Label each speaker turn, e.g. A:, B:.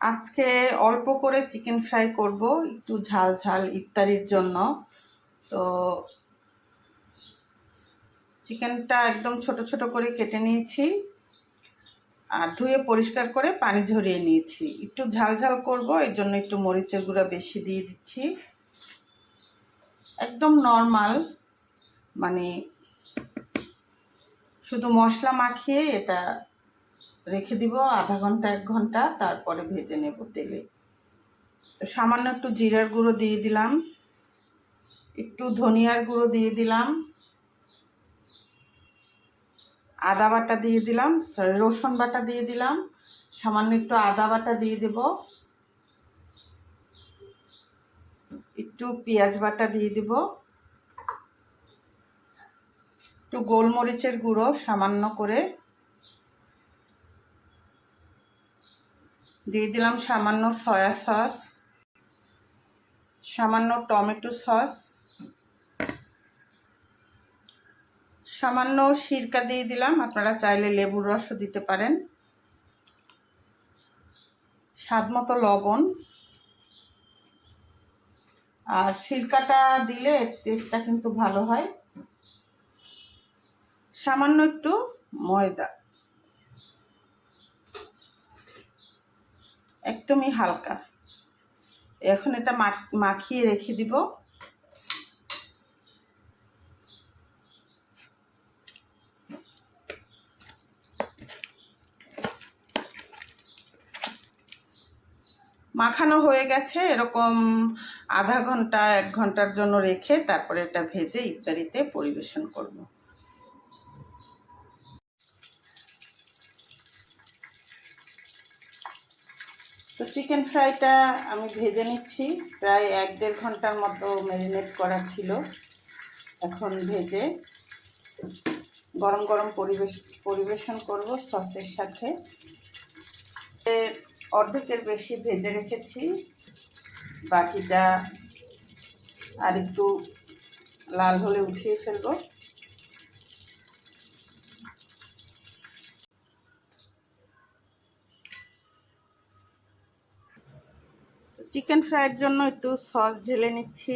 A: আজকে অল্প করে চিকেন ফ্রাই করব, একটু ঝাল ঝাল ইত্যাদির জন্য। তো চিকেনটা একদম ছোট ছোট করে কেটে নিয়েছি আর ধুয়ে পরিষ্কার করে পানি ঝরিয়ে নিয়েছি। একটু ঝাল ঝাল করব এই জন্য একটু মরিচের গুঁড়া বেশি দিয়ে দিচ্ছি। একদম নর্মাল মানে শুধু মশলা মাখিয়ে এটা রেখে দিব, আধা ঘণ্টা, এক ঘণ্টা, তারপরে ভেজে নেব তেলে। সামান্য একটু জিরার গুঁড়ো দিয়ে দিলাম, একটু ধনিয়ার গুঁড়ো দিয়ে দিলাম, আদা বাটা দিয়ে দিলাম রসুন বাটা দিয়ে দিলাম, সামান্য একটু আদা বাটা দিয়ে দেব, একটু পেঁয়াজ বাটা দিয়ে দিব, একটু গোলমরিচের গুঁড়ো সামান্য করে দিয়ে দিলাম সামান্য সয়া সস, সামান্য টমেটো সস, সামান্য সিরকা দিয়ে দিলাম। আপনারা চাইলে লেবুর রসও দিতে পারেন। স্বাদ মতো লবণ। আর সিরকাটা দিলে টেস্টটা কিন্তু ভালো হয়। সামান্য একটু ময়দা। একদমই হালকা। এখন এটা মাখিয়ে রেখে দিব। মাখানো হয়ে গেছে, এরকম আধা ঘণ্টা, এক ঘণ্টার জন্য রেখে তারপরে এটা ভেজে ইফতারিতে পরিবেশন করব। তো চিকেন ফ্রাইটা আমি ভেজে নিচ্ছি। প্রায় এক দেড় ঘণ্টার মতো ম্যারিনেট করা ছিল। এখন ভেজে গরম গরম পরিবেশ, পরিবেশন করব সসের সাথে। অর্ধেকের বেশি ভেজে রেখেছি। বাকিটা আর একটু লাল হলে উঠিয়ে ফেলব। চিকেন ফ্রাইয়ের জন্য একটু সস ঢেলে নিচ্ছি।